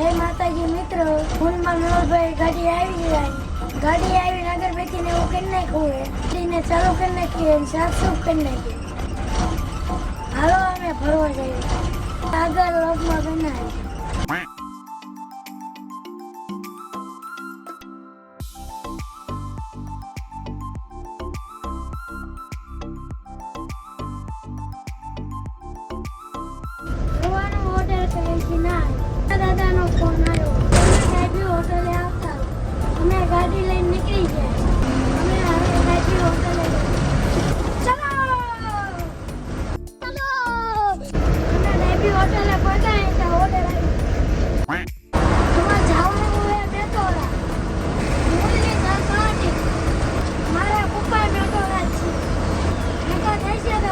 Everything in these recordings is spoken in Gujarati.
જય માતાજી મિત્રો ફોનમાં મનોજભાઈ ગાડી આવી જાય ગાડી આવીને આગળ બેસીને એવું કરી નાખ્યું હે ગાડીને ચાલુ કરી નાખીએ અને કરી નાખીએ હાલો, અમે ફરવા જઈએ. આગળ લોકમાં બનાવી ફરવાનો ઓર્ડર કરે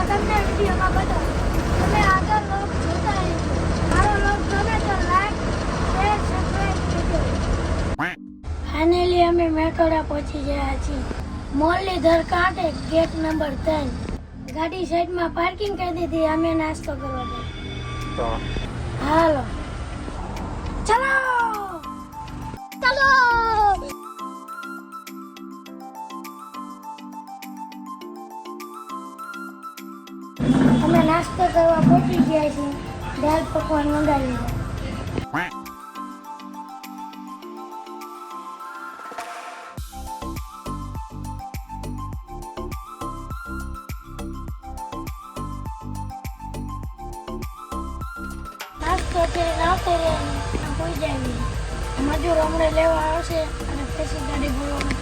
તમને વિડીયોમાં બતાવો તમે આગળ લોક જોતા રહેજો મારો લોક ગમે તો લાઈક શેર સબસ્ક્રાઇબ કરજો. ફાઇનલી અમે મેટોડા પહોંચી ગયા છીએ. મુરલીધર કાંઠે ગેટ નંબર ત્રણ. ગાડી સાઈડમાં પાર્કિંગ કરી દીધી અમે નાસ્તો કરવા ગયા. હાલો. અમે નાસ્તો કરવા પહોંચી ગયા છીએ. દાળ પકવાન મંગાવી નાસ્તો છે રાત્રે કોઈ જાય મજૂર હમણાં લેવા આવશે અને પછી ગાડી ભરવાનું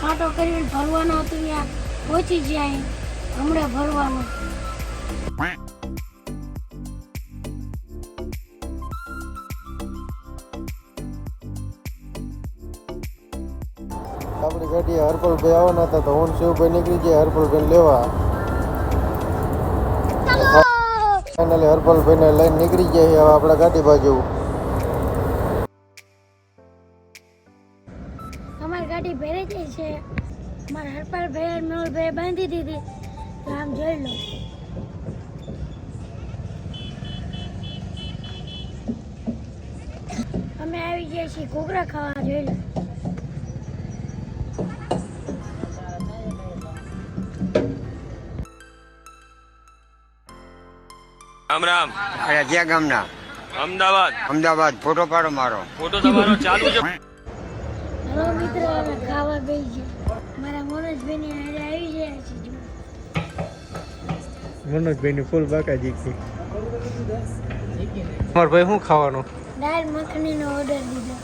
કાંટો કરીને ભરવાનો હતું ત્યાં પહોંચી જાય હમણાં ભરવાનું આપણી ગાડી હરપલભાઈ આવવાના હતા તો હું ને શિવભાઈ નીકળી જાય હરપલભાઈ લેવા. ફાઇનલી હરપલભાઈને લઈને નીકળી જાય હવે આપણા ગાડી બાજુ. અમારી ગાડી ભેરે જાય છે. અમારા હરપાલ ભાઈ મેળ ભાઈ બાંધી દીધી. તો આમ જોઈ લો. અમે આવી ગયા છીએ ઘૂઘરા ખાવા જોઈ લો. રામ રામ. અરે ક્યાં ગામના? અમદાવાદ. અમદાવાદ ફોટો પાડો મારો. ફોટો તમારો ચાલુ છે. હલો મિત્રો અમે ખાવા બેસી ગયા મારા મનોજભાઈની હારે આવી ગયા છે. મનોજભાઈની ફૂલ બાકાજી અમાર ભાઈ શું ખાવાનું? દાળ મખણીનો ઓર્ડર દીધો.